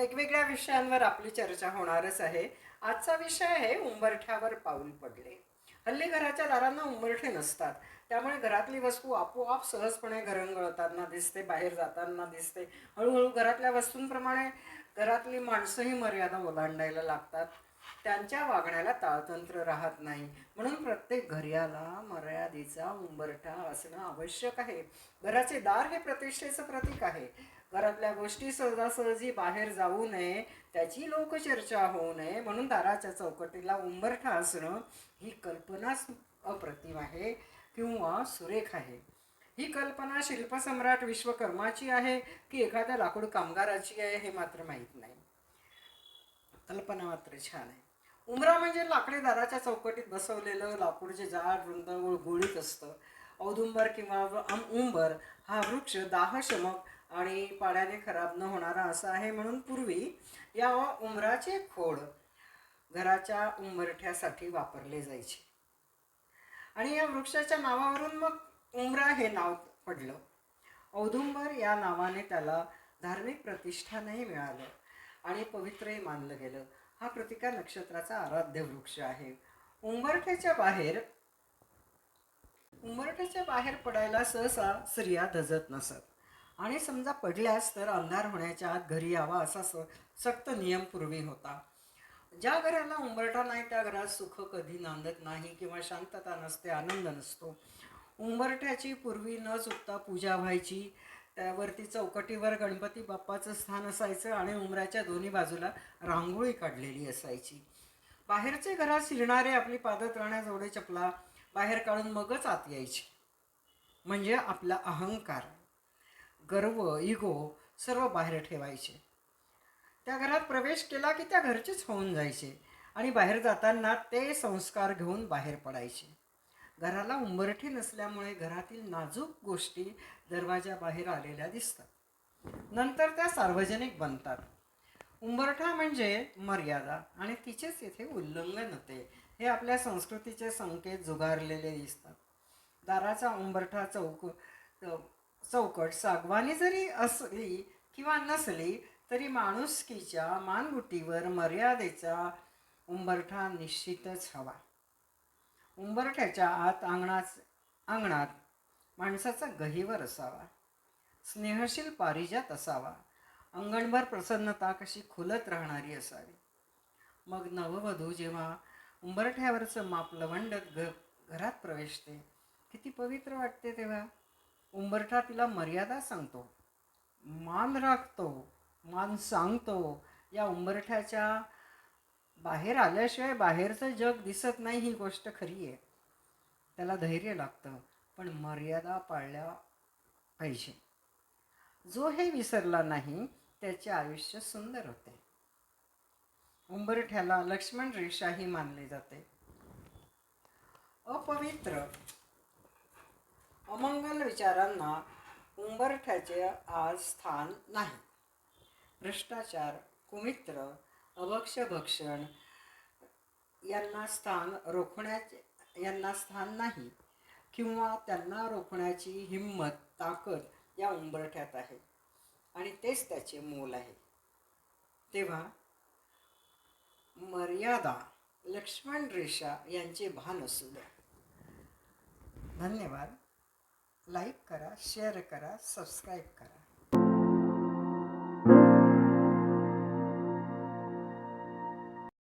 वेगवेगळ्या विषयांवर आपली चर्चा होणारच आहे. आजचा विषय आहे उंबरठ्यावर पाऊल पडले. हल्ली घराच्या दारांना उंबरठे नसतात. त्यामुळे घरातली वस्तू आपोआप सहजपणे घरंगळताना दिसते बाहेर जाताना दिसते. हळूहळू घरातल्या वस्तूंप्रमाणे घरातली माणसंही मर्यादा ओलांडायला लागतात. त्यांच्या वागण्याला ताळतंत्र राहत नाही. म्हणून प्रत्येक घर्याला मर्यादेचा उंबरठा असणं आवश्यक आहे. घराचे दार हे प्रतिष्ठेचं प्रतीक आहे. घरातल्या गोष्टी सहजासहजी बाहेर जाऊ नये त्याची लोकचर्चा होऊ नये म्हणून दाराच्या चौकटीला उंबरठा असणं ही कल्पनाच अप्रतिम आहे किंवा सुरेख आहे. ही कल्पना शिल्पसम्राट विश्वकर्माची आहे की एखाद्या लाकूड कामगाराची आहे हे मात्र माहीत नाही. कल्पना मात्र छान आहे. उमरा म्हणजे लाकडी दाराच्या चौकटीत बसवलेलं लाकूडचे जाड रुंद गुळगुळीत असतं. औदुंबर किंवा उंबर हा वृक्ष दाहशमक आणि पाण्याने खराब न होणारा असा आहे म्हणून पूर्वी या उमराचे खोड घराच्या उंबरठ्यासाठी वापरले जायचे. आणि या वृक्षाच्या नावावरून मग उमरा हे नाव पडलं. औदुंबर या नावाने त्याला धार्मिक प्रतिष्ठानही मिळालं आणि पवित्रही मानलं गेलं. हा प्रतिका नक्षत्राचा आराध्य वृक्ष आहे. उंबरठ्याच्या बाहेर उंबरठ्याच्या बाहेर पडायला सहसा स्त्रिया धजत नसत. आणि समजा पडल्यास तर अंधार होण्याच्या आत घरी यावा असा स सक्त नियम पूर्वी होता. ज्या घराला उंबरठा नाही त्या घरात सुख कधी नांदत नाही किंवा शांतता नसते आनंद नसतो. उंबरठ्याची पूर्वी न चुकता पूजा व्हायची त्यावरती चौकटीवर गणपती बाप्पाचं स्थान असायचं आणि उंबराच्या दोन्ही बाजूला रांगोळी काढलेली असायची. बाहेरचे घरात शिरणारे आपली पादत राहण्याजवळे चपला बाहेर काढून मगच आत यायची. म्हणजे आपला अहंकार गर्व इगो सर्व बाहेर ठेवायचे. त्या घरात प्रवेश केला की त्या घरचेच होऊन जायचे आणि बाहेर जाताना ते संस्कार घेऊन बाहेर पडायचे. घराला उंबरठे नसल्यामुळे घरातील नाजूक गोष्टी दरवाजाबाहेर आलेल्या दिसतात. नंतर त्या सार्वजनिक बनतात. उंबरठा म्हणजे मर्यादा आणि तिचेच येथे उल्लंघन होते. हे आपल्या संस्कृतीचे संकेत जुगारलेले दिसतात. दाराचा उंबरठा चौक चौकट सागवानी जरी असली किंवा नसली तरी माणुसकीच्या मानगुटीवर मर्यादेचा उंबरठा निश्चितच हवा. उंबरठ्याच्या आत अंगणात अंगणात माणसाचा गहिवर असावा. स्नेहशील पारिजात असावा. अंगणभर प्रसन्नता कशी खुलत राहणारी असावी. मग नववधू जेव्हा उंबरठ्यावरचं माप लवंडत घ घरात प्रवेशते किती पवित्र वाटते तेव्हा. उंबरठा तिला मर्यादा सांगतो. मान राखतो मान सांगतो. या उंबरठ्याच्या बाहेर आल्याशिवाय बाहेरचं जग दिसत नाही ही गोष्ट खरी आहे. त्याला धैर्य लागतं पण मर्यादा पाळल्या पाहिजे. जो हे विसरला नाही त्याचे आयुष्य सुंदर होते. उंबरठ्याला लक्ष्मण रेषाही मानले जाते. अपवित्र अमंगल विचारांना उंबरठ्याचे आज स्थान नाही. भ्रष्टाचार कुमित्र अभक्षभक्षण यांना स्थान रोखण्याचे यांना स्थान नाही किंवा त्यांना रोखण्याची हिंमत ताकद या उंबरठ्यात आहे. आणि तेच त्याचे मोल आहे. तेव्हा मर्यादा लक्ष्मण रेषा यांचे भान असू द्या. धन्यवाद. लाईक करा शेअर करा सबस्क्राईब करा.